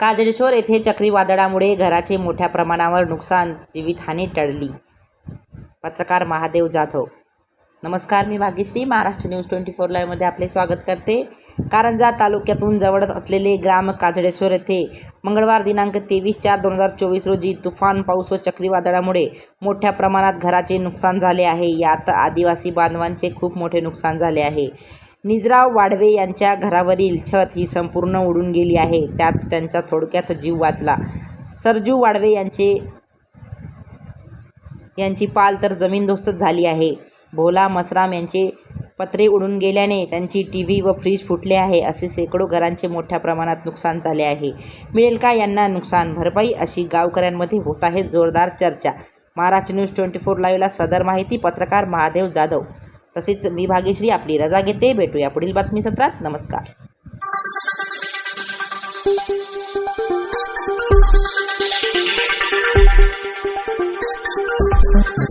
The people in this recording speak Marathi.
काजळेश्वर येथे चक्रीवादळामुळे घराचे मोठ्या प्रमाणावर नुकसान जीवितहानी टळली. पत्रकार महादेव जाधव. नमस्कार मी Bhagyashree. Maharashtra news twenty four लाईव्हमध्ये आपले स्वागत करते. कारंजा तालुक्यातून जवळच असलेले ग्राम काजळेश्वर येथे मंगळवार दिनांक तेवीस चार दोन हजार चोवीस रोजी तुफान पाऊस व चक्रीवादळामुळे मोठ्या प्रमाणात घराचे नुकसान झाले आहे. यात आदिवासी बांधवांचे खूप मोठे नुकसान झाले आहे. निजराव वाडवे यांच्या घरावरील छत ही संपूर्ण उडून गेली आहे. त्यात त्यांचा थोडक्यात जीव वाचला. सरजू वाडवे यांचे यांची पाल तर जमीनदोस्तच झाली आहे. भोला मसराम यांचे पत्रे उडून गेल्याने त्यांची टी व्ही व फ्रीज फुटले आहे. असे शेकडो घरांचे मोठ्या प्रमाणात नुकसान झाले आहे. मिळेल का यांना नुकसान? भरपाई अशी गावकऱ्यांमध्ये होत आहे जोरदार चर्चा. महाराष्ट्र न्यूज ट्वेंटी फोर लाईव्हला सदर माहिती पत्रकार महादेव जाधव. तसेच मी भाग्यश्री आपली रजा घेते. भेटूया पुढील बातमी सत्रात नमस्कार.